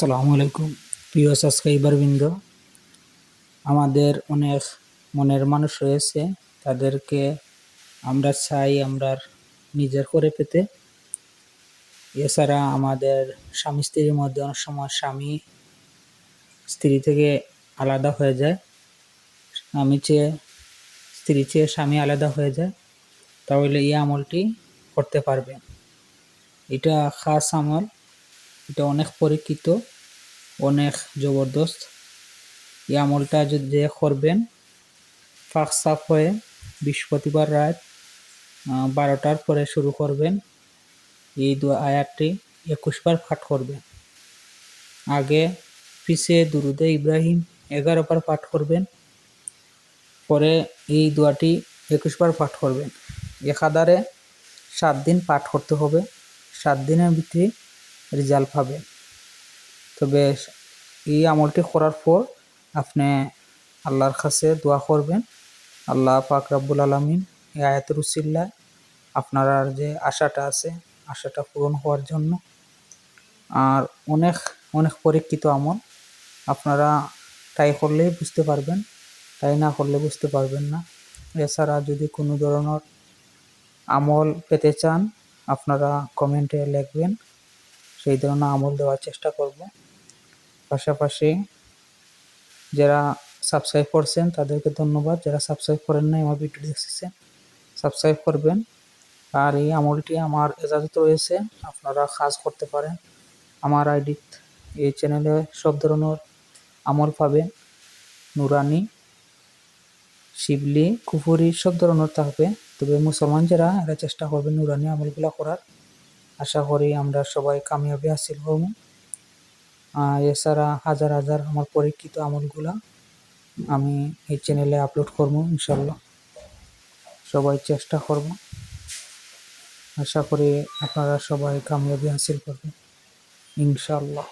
আসসালামু আলাইকুম। প্রিয় সাবস্ক্রাইবারবৃন্দ, আমাদের অনেক মনের মানুষ রয়েছে, তাদেরকে আমরা চাই আমরা নিজের করে পেতে। এছাড়া আমাদের স্বামী স্ত্রীর মধ্যে অনেক সময় স্বামী স্ত্রী থেকে আলাদা হয়ে যায়। স্বামী চেয়ে, স্ত্রী চেয়ে স্বামী আলাদা হয়ে যায়, তাহলে এই আমলটি করতে পারবেন এটা খাস আমল। এটা অনেক পরীক্ষিত, অনেক জবরদস্ত। এই আমলটা যদি করবেন, ফাঁক সাফ হয়ে বৃহস্পতিবার রাত বারোটার পরে শুরু করবেন। এই দু আয়াতটি একুশবার পাঠ করবেন। আগে পিছিয়ে দুরুদে ইব্রাহিম এগারো বার পাঠ করবেন, পরে এই দোয়াটি একুশবার পাঠ করবেন। একাধারে সাত দিন পাঠ করতে হবে। সাত দিনের ভিতরে রেজাল্ট পাবেন তবে এই আমলটি করার পর আপনি আল্লাহর কাছে দোয়া করবেন। আল্লাহ পাক রাব্বুল আলমিন এই আয়াতের উসিল্লায় আপনার যে আশাটা আছে, আশাটা পূরণ হওয়ার জন্য আর অনেক অনেক পরীক্ষিত আমল আপনারা তাই করলেই বুঝতে পারবেন তাই না করলে বুঝতে পারবেন না। এছাড়া যদি কোনো ধরনের আমল পেতে চান, আপনারা কমেন্টে লিখবেন। সেই ধরনের আমল দেওয়ার চেষ্টা করব। পাশাপাশি যারা সাবস্ক্রাইব করছেন, তাদেরকে ধন্যবাদ। যারা সাবস্ক্রাইব করেন নাই, আমার ভিডিও দেখছেন সাবস্ক্রাইব করবেন। আর এই আমলটি আমার এজাজত রয়েছে, আপনারা কাজ করতে পারেন। আমার আইডি এই চ্যানেলে সব ধরনের আমল পাবেন। নুরানি, শিবলি, কুফুরি সব ধরনের থাকবে। তবে মুসলমান যারা, এরা চেষ্টা করবে নুরানি আমলগুলো করার। আশা করি আমরা সবাই কামিয়াবি হাসিল হব। এছাড়া হাজার হাজার আমার পরীক্ষিত আমলগুলা আমি এই চ্যানেলে আপলোড করব, ইনশাল্লাহ। সবাই চেষ্টা করব। আশা করি আপনারা সবাই কামিয়াবি হাসিল করবেন, ইনশাল্লাহ।